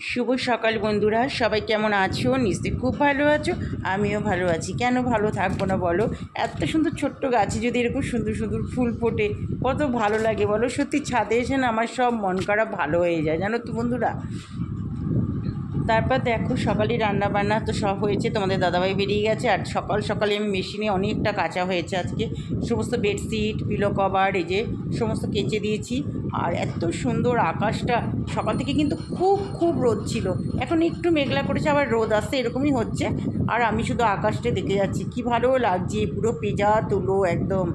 শুভ সকাল বন্ধুরা, সবাই কেমন আছো? নিশ্চয়ই খুব ভালো আছো, আমিও ভালো আছি। কেন ভালো থাকব না বলো? এত সুন্দর ছোট্ট গাছে যদি এরকম সুন্দর সুন্দর ফুল ফোটে, কত ভালো লাগে বলো? সত্যি ছাদে এসে না আমার সব মন খারাপ ভালো হয়ে যায়, জানো তো বন্ধুরা? তারপর দেখো সকালে রান্না বান্না তো সব হয়েছে, তোমাদের দাদাভাই বেরিয়ে গেছে, আর সকাল সকালে আমি মেশিনে অনেকটা কাঁচা হয়েছে আজকে। সমস্ত বেডশিট পিলো কভার এই যে সমস্ত কেচে দিয়েছি। আর এত সুন্দর আকাশটা, সকাল থেকে কিন্তু খুব খুব রোদ ছিল। এখন একটু মেঘলা করেছে, আবার রোদ আসছে, এরকমই হচ্ছে। আর আমি শুধু আকাশটা দেখে যাচ্ছি, কি ভালো লাগছে, পুরো পেজা, তুলো, একদম।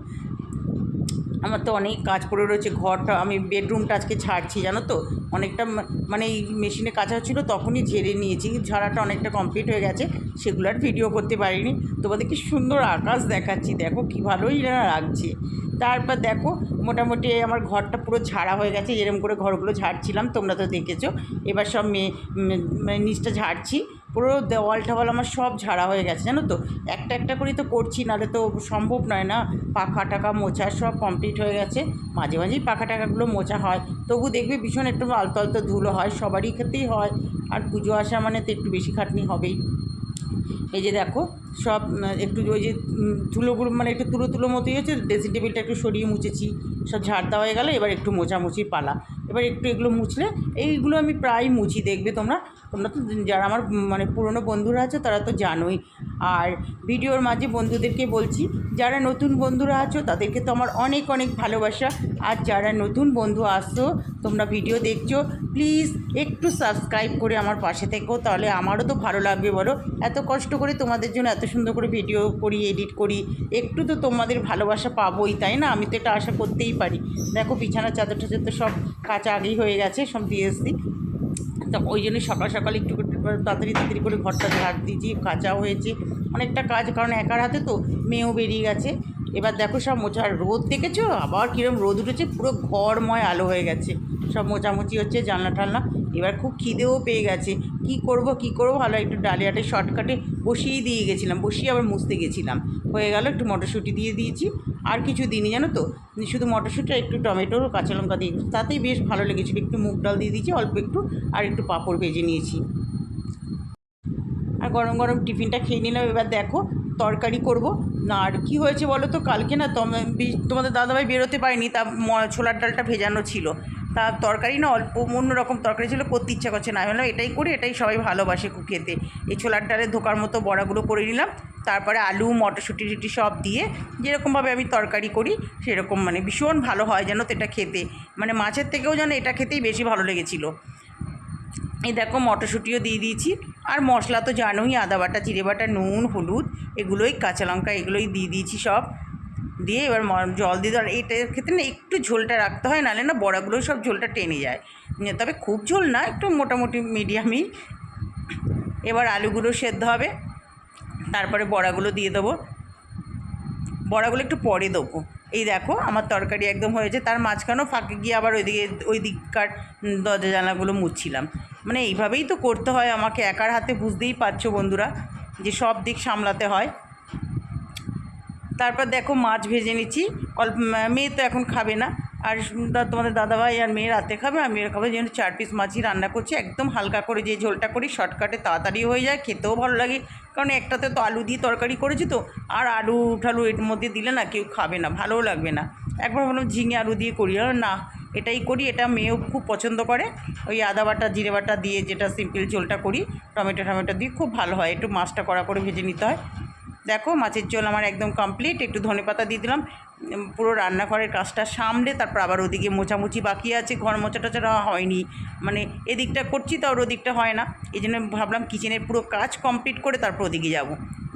আমার তো অনেক কাজ পড়ে রয়েছে, ঘরটা, আমি বেডরুমটা আজকে ছাড়ছি জানো তো? অনেকটা মানে এই মেশিনে কাঁচা ছিল, তখনই ঝেড়ে নিয়েছি। ঝাড়াটা অনেকটা কমপ্লিট হয়ে গেছে, সেগুলো আর ভিডিও করতে পারিনি। তোমাদের কি সুন্দর আকাশ দেখাচ্ছি, দেখো কি ভালোই না লাগছে। তারপর দেখো, মোটামুটি আমার ঘরটা পুরো ঝাড়া হয়ে গেছে, এরম করে ঘরগুলো ঝাড়ছিলাম, তোমরা তো দেখেছ। এবার সব মেয়ে মানে নিচটা ঝাড়ছি। পুরো দেওয়াল টেওয়াল আমার সব ঝাড়া হয়ে গেছে, জানো তো? একটা একটা করেই তো করছি, নাহলে তো সম্ভব নয় না? পাখা টাকা মোছা সব কমপ্লিট হয়ে গেছে। মাঝে মাঝেই পাখা টাকাগুলো মোছা হয়। তবু দেখবে ভীষণ একটু আলতো আলতো ধুলো হয়, সবারই ক্ষেত্রেই হয়। আর পুজো আসা মানে তো একটু বেশি খাটনি হবেই। এই যে দেখো, সব একটু ওই যে ধুলোগুলো মানে একটু তুলো তুলো মতোই হচ্ছে ড্রেসিং টেবিলটা একটু সরিয়ে মুছেছি। সব ঝাড় দেওয়া হয়ে গেলো, এবার একটু মোছামুছির পালা। এবার একটু এগুলো মুছলে, এইগুলো আমি প্রায় মুছি, দেখবে তোমরা তোমরা তো যারা আমার মানে পুরনো বন্ধুরা আছো তারা তো জানোই। আর ভিডিওর মাঝে বন্ধুদেরকে বলছি, যারা নতুন বন্ধুরা আছো তাদেরকে তো আমার অনেক অনেক ভালোবাসা। আর যারা নতুন বন্ধু আসছো, তোমরা ভিডিও দেখছ প্লিজ একটু সাবস্ক্রাইব করে আমার পাশে থেকো, তাহলে আমারও তো ভালো লাগবে, বলো। এত কষ্ট করে তোমাদের জন্য এত সুন্দর করে ভিডিও করি এডিট করি, একটু তো তোমাদের ভালোবাসা পাবোই, তাই না? আমি তো এটা আশা করতেই পারি। দেখো, বিছানা, চাদর টাদর তো সব কাঁচা আগেই হয়ে গেছে, সব দিয়ে এসছি। তো ওই জন্য সকাল সকাল একটু তাড়াতাড়ি তাড়াতাড়ি করে ঘরটা ঝাড় দিয়েছি, কাঁচাও হয়েছে। অনেকটা কাজ, কারণ একার হাতে তো মেয়েও বেরিয়ে গেছে। এবার দেখো সব মোছার রোদ দেখেছ? আবার কীরকম রোদ উঠেছে, পুরো ঘরময় আলো হয়ে গেছে। সব মোছামুছি হচ্ছে, জানলা টালনা এবার খুব খিদেও পেয়ে গেছে। কি করব কি করব? ভালো, একটু ডালিয়াটে শর্টকাটে বসিয়ে দিয়ে গেছিলাম, বসিয়ে আবার মুছতে গেছিলাম। হয়ে গেল, একটু মটরশুঁটি দিয়ে দিয়েছি। আর কিছু দিনই জানো তো? শুধু মটরশুঁটি একটু টমেটো, কাঁচা লঙ্কা দিয়ে। তাতেই বেশ ভালো লেগেছিলো। একটু মুগ ডাল দিয়ে দিয়েছি, অল্প একটু, আর একটু পাঁপড় ভেজে নিয়েছি। আর গরম গরম টিফিনটা খেয়ে নিলাম। এবার দেখো, তরকারি করব। আর কি হয়েছে বলো তো? কালকে না তোমাদের দাদাভাই বেরোতে পারেনি, তা ছোলার ডালটা ভেজানো ছিল। তা তরকারি না অল্প অন্যরকম তরকারি ছিল, করতে ইচ্ছা করছে না। আমি বললাম, এটাই করি, এটাই সবাই ভালোবাসে খেতে এই ছোলার ডালের ধোকার মতো বড়াগুলো করে নিলাম। তারপরে আলু, মটরশুঁটি টুটি সব দিয়ে যেরকমভাবে আমি তরকারি করি, সেরকম মানে ভীষণ ভালো হয় যেন তো এটা খেতে। মানে মাছের থেকেও যেন এটা খেতেই বেশি ভালো লেগেছিলো। এই দেখো মটরশুঁটিও দিয়ে দিয়েছি। আর মশলা তো জানোই, আদা বাটা, জিরে বাটা, নুন, হলুদ, এগুলোই কাঁচা লঙ্কা, এগুলোই দিয়ে দিয়েছি সব। দিয়ে এবার জল দিয়ে দেওয়ার এটার ক্ষেত্রে না একটু ঝোলটা রাখতে হয়, নাহলে না বড়াগুলো সব ঝোলটা টেনে যায়। তবে খুব ঝোল না, একটু মোটামুটি মিডিয়ামই। এবার আলুগুলো সেদ্ধ হবে। তারপরে বড়াগুলো দিয়ে দেবো। বড়াগুলো একটু পরে দেবো। এই দেখো, আমার তরকারি একদম হয়েছে। তার মাঝখানেও ফাঁকে গিয়ে আবার ওইদিকে ওই দিককার দরজা জানলাগুলো মুছছিলাম। মানে এইভাবেই তো করতে হয়, আমাকে একার হাতে বুঝতেই পারছ বন্ধুরা, যে সব দিক সামলাতে হয়। তারপর দেখো মাছ ভেজে নিচ্ছি, অল্প মেয়ে তো এখন খাবে না। আর তোমাদের দাদাভাই আর মেয়ে রাতে খাবে, আর মেয়ের খাবে যেন চার পিস মাছই রান্না করছি। একদম হালকা করে যে ঝোলটা করি, শর্টকাটে তাড়াতাড়ি হয়ে যায়, খেতেও ভালো লাগে। কারণ একটাতে তো আলু দিয়ে তরকারি করেছি তো, আর আলু ঠালু এর মধ্যে দিলে না কেউ খাবে না, ভালোও লাগবে না। একবার ভাবলাম ঝিঙে আলু দিয়ে করি, আর না। এটাই করি, এটা মেয়েও খুব পছন্দ করে। ওই আদা বাটা, জিরে বাটা দিয়ে যেটা সিম্পল ঝোলটা করি, টমেটো টমেটো দিয়ে খুব ভালো হয়, একটু মাছটা কড়া করে ভেজে নিতে হয়। দেখো, মাছের ঝোল আমার একদম কমপ্লিট একটু ধনে পাতা দিয়ে দিলাম। পুরো রান্নাঘরের কাজটা সামলে, তারপর আবার ওদিকে মোছামুছি বাকি আছে, ঘর মোছা টোচা হয়নি। মানে এদিকটা করছি তো আর ওদিকটা হয় না। এই জন্য ভাবলাম কিচেনের পুরো কাজ কমপ্লিট করে তারপর ওদিকে যাব।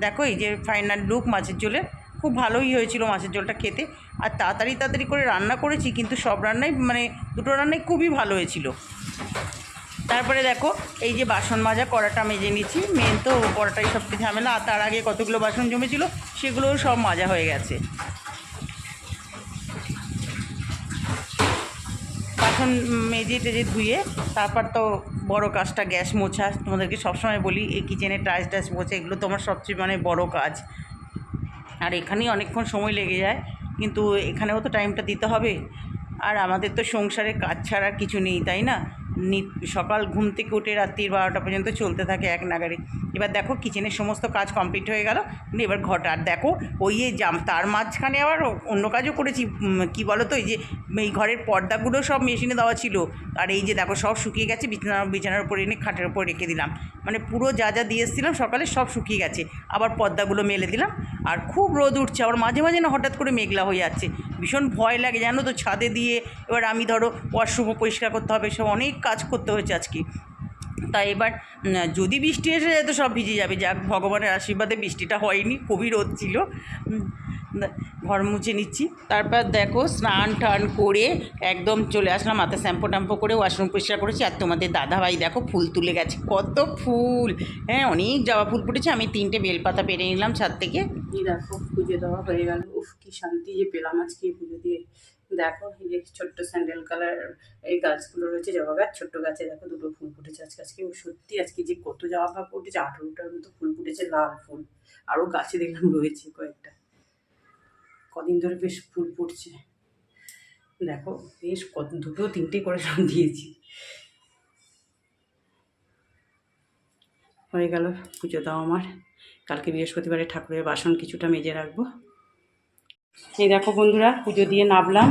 দেখো, এই যে ফাইনাল লুক মাছের ঝোলে খুব ভালোই হয়েছিল মাছের ঝোলটা খেতে। আর তাড়াতাড়ি তাড়াতাড়ি করে রান্না করেছি, কিন্তু সব রান্নাই মানে দুটো রান্নাই খুবই ভালো হয়েছিল। তারপরে দেখো, এই যে বাসন মাজা কড়াটা মেজে নিচ্ছি মেন তো কড়াটাই সব থেকে ঝামেলা, আর তার আগে কতগুলো বাসন জমেছিল, সেগুলোও সব মাজা হয়ে গেছে। বাসন মেজে টেজে ধুয়ে, তারপর তো বড় কাজটা গ্যাস মোছা। তোমাদেরকে সবসময় বলি, এই কিচেনে টাইস টাইস মোছা, এগুলো তোমার সবচেয়ে মানে বড় কাজ। আর এখানেই অনেকক্ষণ সময় লেগে যায়, কিন্তু এখানেও তো টাইমটা দিতে হবে। আর আমাদের তো সংসারে কাজ ছাড়া কিছু নেই, তাই না? সকাল ঘুম থেকে উঠে রাত্রির বারোটা পর্যন্ত চলতে থাকে এক নাগারে। এবার দেখো কিচেনের সমস্ত কাজ কমপ্লিট হয়ে গেল এবার ঘটা আর দেখো, ওই জাম, তার মাঝখানে আবার অন্য কাজও করেছি। কি বলো তো এই যে, এই ঘরের পর্দাগুলো সব মেশিনে দেওয়া ছিল। আর এই যে দেখো, সব শুকিয়ে গেছে, বিছানা, বিছানার উপরে এনে খাটের উপর রেখে দিলাম। মানে পুরো যা যা দিয়ে এসেছিলাম, সকালে সব শুকিয়ে গেছে। আবার পর্দাগুলো মেলে দিলাম। আর খুব রোদ উঠছে, আবার মাঝে মাঝে না হঠাৎ করে মেঘলা হয়ে যাচ্ছে। ভীষণ ভয় লাগে, জানো তো, ছাদে দিয়ে। এবার আমি ধরো ওয়াশরুমও পরিষ্কার করতে হবে, সব অনেক কাজ করতে হয়েছে আজকে। তাই এবার যদি বৃষ্টি এসে যায় তো সব ভিজে যাবে। যাক, ভগবানের আশীর্বাদে বৃষ্টিটা হয়নি, খুবই রোদ ছিল। ঘর মুছে নিচ্ছি। তারপর দেখো, স্নান টান করে একদম চলে আসলাম মাথা শ্যাম্পু ট্যাম্পু করে ওয়াশরুম পরিষ্কার করেছি। আর তোমাদের দাদাভাই দেখো, ফুল তুলে গেছে, কত ফুল! হ্যাঁ অনেক জবা ফুল ফুটেছে। আমি তিনটে বেলপাতা পেরে নিলাম ছাদ থেকে। দেখো, পুজো দেওয়া হয়ে গেল। উফ, কি শান্তি যে পেলাম আজকে পুজো দিয়ে। দেখো, এই যে ছোট্ট স্যান্ডেল কালার এই গাছগুলো রয়েছে, জবা গাছ, ছোট্ট গাছে দেখো দুটো ফুল ফুটেছে আজকে। আজকে সত্যি আজকে যে কত জবা ফুল ফুটেছে আঠেরোটার মতো ফুল ফুটেছে, লাল ফুল। আরও গাছে দেখলাম রয়েছে কয়েকটা। কদিন ধরে বেশ ফুল ফুটছে। দেখো, বেশ কত, দুটো তিনটে করে সব দিয়েছি। হয়ে গেল পুজো দাও আমার। কালকে বৃহস্পতিবারে ঠাকুরের বাসন কিছুটা মেজে রাখব। এই দেখো বন্ধুরা, পুজো দিয়ে নামলাম।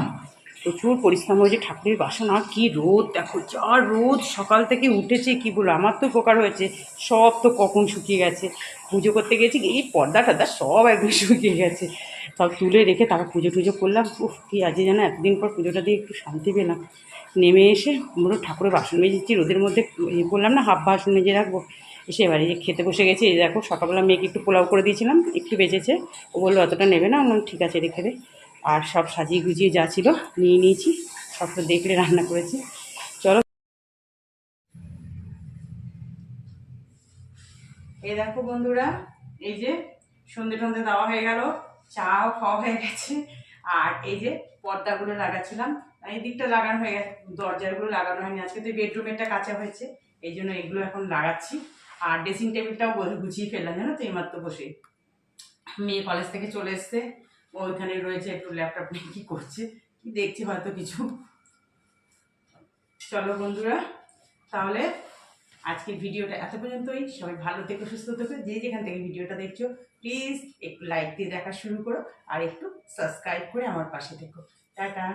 প্রচুর পরিশ্রম হয়েছে। ঠাকুরের বাসন, কি রোদ, দেখো যা রোদ, সকাল থেকে উঠেছে, কি বলব, আমার তো উপকার হয়েছে। সব তো কখন শুকিয়ে গেছে। পুজো করতে গেছি এই পর্দা টর্দা সব একদম শুকিয়ে গেছে। সব তুলে রেখে তারপর পুজো টুজো করলাম। উফ, কি আজকে যেন এতদিন পর পুজোটা দিয়ে একটু শান্তি পেলাম। নেমে এসে পুরো ঠাকুরের বাসন মেজেছি, রোদের মধ্যে ইয়ে করলাম না, হাফ বাসন মেজে রাখব। এসে এবারে যে খেতে বসে গেছি, এই দেখো সকালবেলা মেয়েকে একটু পোলাও করে দিয়েছিলাম, একটু বেঁচেছে ও বলল, অতটা নেবে না? ঠিক আছে, রেখে দে। আর সব সাজিয়ে গুজিয়ে যা ছিল নিয়ে নিয়েছি, সব তো দেখলে রান্না করেছি। চলো। এই দেখো বন্ধুরা, এই যে সন্ধে টন্ধে দেওয়া হয়ে গেল, চাও খাওয়া হয়ে গেছে, আর এই যে পর্দাগুলো লাগাচ্ছিলাম। এই দিকটা লাগানো হয়ে গেছে, দরজাগুলো লাগানো হয়নি, আজকে তো বেডরুমেরটা কাঁচা হয়েছে, এই জন্য এগুলো এখন লাগাচ্ছি। আর ড্রেসিং টেবিলটাও গুছিয়ে ফেললাম, জানো তো এইমাত্র বসে। মেয়ে কলেজ থেকে চলে এসছে ওইখানে রয়েছে, একটু ল্যাপটপ নিয়ে কী করছে, কি দেখছি হয়তো কিছু। চলো বন্ধুরা, তাহলে আজকের ভিডিওটা এত পর্যন্তই। সবাই ভালো থেকে, সুস্থ থেকে, যে যেখান থেকে ভিডিওটা দেখছ প্লিজ একটু লাইক দিয়ে দেখা শুরু করো, আর একটু সাবস্ক্রাইব করে আমার পাশে থেকো। টাটা।